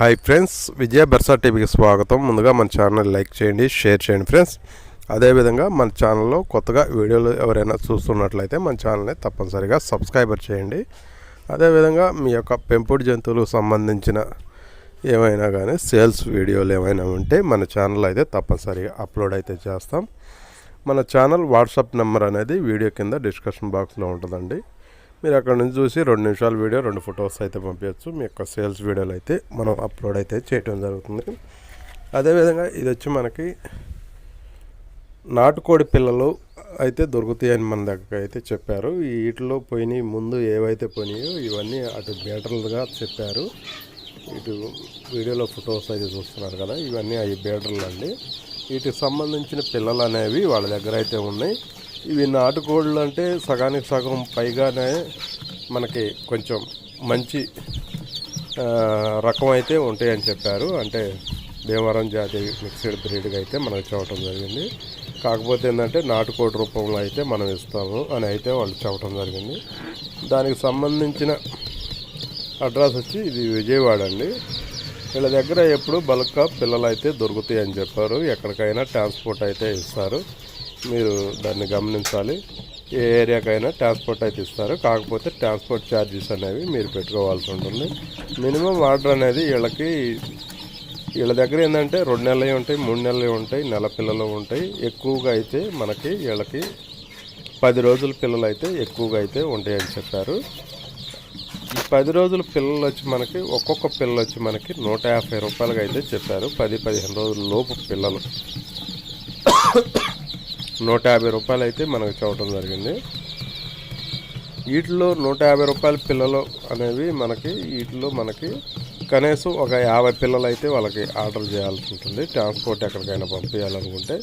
Hi friends విజయ బెర్సా టీవీకి స్వాగతం. ముందుగా మన ఛానల్ లైక్ చేయండి షేర్ చేయండి ఫ్రెండ్స్ అదేవిధంగా మన ఛానల్లో కొత్తగా వీడియోలు ఎవరైనా చూస్తున్నట్లయితే మన ఛానల్ని తప్పనిసరిగా సబ్స్క్రైబర్ చేయండి. అదేవిధంగా మీ యొక్క పెంపుడు జంతువులకు సంబంధించిన ఏమైనా కానీ సేల్స్ వీడియోలు ఏమైనా ఉంటే మన ఛానల్ అయితే తప్పనిసరిగా అప్లోడ్ అయితే చేస్తాం. మన ఛానల్ వాట్సాప్ నెంబర్ అనేది వీడియో కింద డిస్కషన్ బాక్స్లో ఉంటుందండి. మీరు అక్కడ నుంచి చూసి రెండు నిమిషాల వీడియో రెండు ఫొటోస్ అయితే పంపించచ్చు. మీ యొక్క సేల్స్ వీడియోలు అయితే మనం అప్లోడ్ అయితే చేయడం జరుగుతుంది. అదేవిధంగా ఇది వచ్చి మనకి నాటుకోడి పిల్లలు అయితే దొరుకుతాయని మన దగ్గర అయితే చెప్పారు. వీటిలో పోయినాయి ముందు ఏవైతే పోయినాయో ఇవన్నీ అటు బేటర్లుగా చెప్పారు. ఇటు వీడియోలో ఫొటోస్ అయితే చూస్తున్నారు కదా ఇవన్నీ అవి బేటర్లు అండి వీటికి సంబంధించిన పిల్లలు అనేవి వాళ్ళ దగ్గర అయితే ఉన్నాయి. ఇవి నాటుకోళ్ళు అంటే సగానికి సగం పైగానే మనకి కొంచెం మంచి రకం అయితే ఉంటాయని చెప్పారు. అంటే భీమవరం జాతి మిక్స్డ్ బ్రీడ్గా అయితే మనకు చెప్పడం జరిగింది. కాకపోతే ఏంటంటే నాటుకోడి రూపంలో అయితే మనం ఇస్తాము అని అయితే వాళ్ళు చెప్పడం జరిగింది. దానికి సంబంధించిన అడ్రస్ వచ్చి ఇది విజయవాడ అండి. వీళ్ళ దగ్గర ఎప్పుడు బల్క్గా పిల్లలు అయితే దొరుకుతాయి అని చెప్పారు. ఎక్కడికైనా ట్రాన్స్పోర్ట్ అయితే ఇస్తారు. మీరు దాన్ని గమనించాలి. ఏ ఏరియాకైనా ట్రాన్స్పోర్ట్ అయితే ఇస్తారు. కాకపోతే ట్రాన్స్పోర్ట్ ఛార్జెస్ అనేవి మీరు పెట్టుకోవాల్సి ఉంటుంది. మినిమం ఆర్డర్ అనేది వీళ్ళకి వీళ్ళ దగ్గర ఏంటంటే రెండు నెలలు ఉంటాయి మూడు నెలలు ఉంటాయి నెల పిల్లలు ఉంటాయి. ఎక్కువగా అయితే మనకి వీళ్ళకి పది రోజుల పిల్లలు అయితే ఎక్కువగా అయితే ఉంటాయని చెప్పారు. ఈ పది రోజుల పిల్లలు వచ్చి మనకి ఒక్కొక్క పిల్లలు వచ్చి మనకి నూట యాభై రూపాయలుగా అయితే చెప్పారు. పది పదిహేను రోజుల లోపు పిల్లలు. నూట యాభై రూపాయలు అయితే మనకు చూడటం జరిగింది. వీటిలో నూట యాభై రూపాయల పిల్లలు అనేవి మనకి వీటిలో మనకి కనీసం ఒక యాభై పిల్లలు అయితే వాళ్ళకి ఆర్డర్ చేయాల్సి ఉంటుంది. ట్రాన్స్పోర్ట్ ఎక్కడికైనా పంపించాలనుకుంటే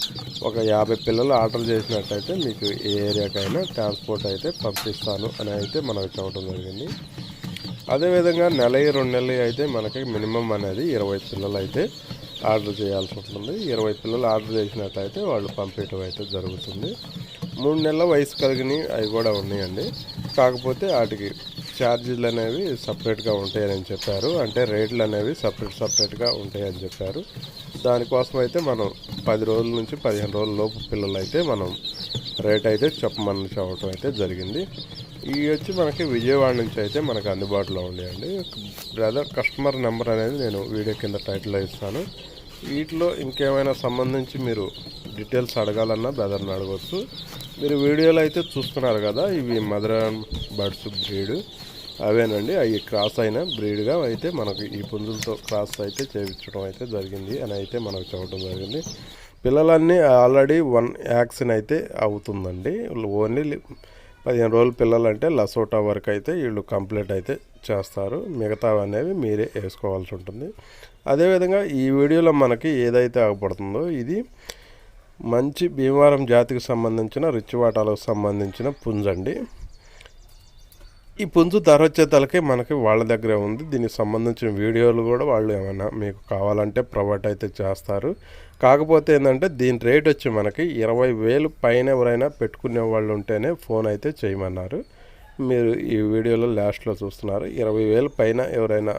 ఒక యాభై పిల్లలు ఆర్డర్ చేసినట్టయితే మీకు ఏ ఏరియాకైనా ట్రాన్స్పోర్ట్ అయితే పంపిస్తాను అని అయితే మనకు చెప్పడం జరిగింది. అదేవిధంగా నెల రెండు నెలలు అయితే మనకి మినిమం అనేది ఇరవై పిల్లలు అయితే ఆర్డర్ చేయాల్సి ఉంటుంది. ఇరవై పిల్లలు ఆర్డర్ చేసినట్టయితే వాళ్ళు పంపించడం అయితే జరుగుతుంది. మూడు నెలల వయసు కలిగినవి అవి కూడా ఉన్నాయండి. కాకపోతే వాటికి ఛార్జీలు అనేవి సపరేట్గా ఉంటాయని చెప్పారు. అంటే రేట్లు అనేవి సపరేట్ సపరేట్గా ఉంటాయని చెప్పారు. దానికోసం అయితే మనం పది రోజుల నుంచి పదిహేను రోజుల లోపు పిల్లలు అయితే మనం రేట్ అయితే చెప్పమని చెప్పడం అయితే జరిగింది. ఇవి వచ్చి మనకి విజయవాడ నుంచి అయితే మనకు అందుబాటులో ఉండేయండి బ్రదర్ కస్టమర్ నెంబర్ అనేది నేను వీడియో కింద టైటిల్లో ఇస్తాను. వీటిలో ఇంకేమైనా సంబంధించి మీరు డీటెయిల్స్ అడగాలన్నా బ్రదర్ని అడగవచ్చు మీరు వీడియోలో అయితే చూస్తున్నారు కదా ఇవి మదర్ బర్డ్స్ బ్రీడ్ అవేనండి అవి క్రాస్ అయిన బ్రీడ్గా అయితే మనకు ఈ పుంజులతో క్రాస్ అయితే చేయించడం అయితే జరిగింది అని అయితే మనకు చెప్పడం జరిగింది. పిల్లలన్నీ ఆల్రెడీ వన్ యాక్సిన్ అయితే అవుతుందండి. ఓన్లీ పదిహేను రోజులు పిల్లలు అంటే లసోటా వరకు అయితే వీళ్ళు కంప్లీట్ అయితే చేస్తారు. మిగతా అనేవి మీరే వేసుకోవాల్సి ఉంటుంది. అదేవిధంగా ఈ వీడియోలో మనకి ఏదైతే ఆగపడుతుందో ఇది మంచి భీమవరం జాతికి సంబంధించిన రిచ్చివాటాలకు సంబంధించిన పుంజండి. ఈ పుంజు ధర వచ్చేతలకి మనకి వాళ్ళ దగ్గరే ఉంది. దీనికి సంబంధించిన వీడియోలు కూడా వాళ్ళు ఏమైనా మీకు కావాలంటే ప్రొవైడ్ అయితే చేస్తారు. కాకపోతే ఏంటంటే దీని రేట్ వచ్చి మనకి ఇరవై వేలు పైన ఎవరైనా పెట్టుకునే వాళ్ళు ఉంటేనే ఫోన్ అయితే చేయమన్నారు. మీరు ఈ వీడియోలో లాస్ట్లో చూస్తున్నారు. ఇరవై వేలు పైన ఎవరైనా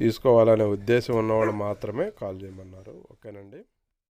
తీసుకోవాలనే ఉద్దేశం ఉన్నవాళ్ళు మాత్రమే కాల్ చేయమన్నారు. ఓకేనండి.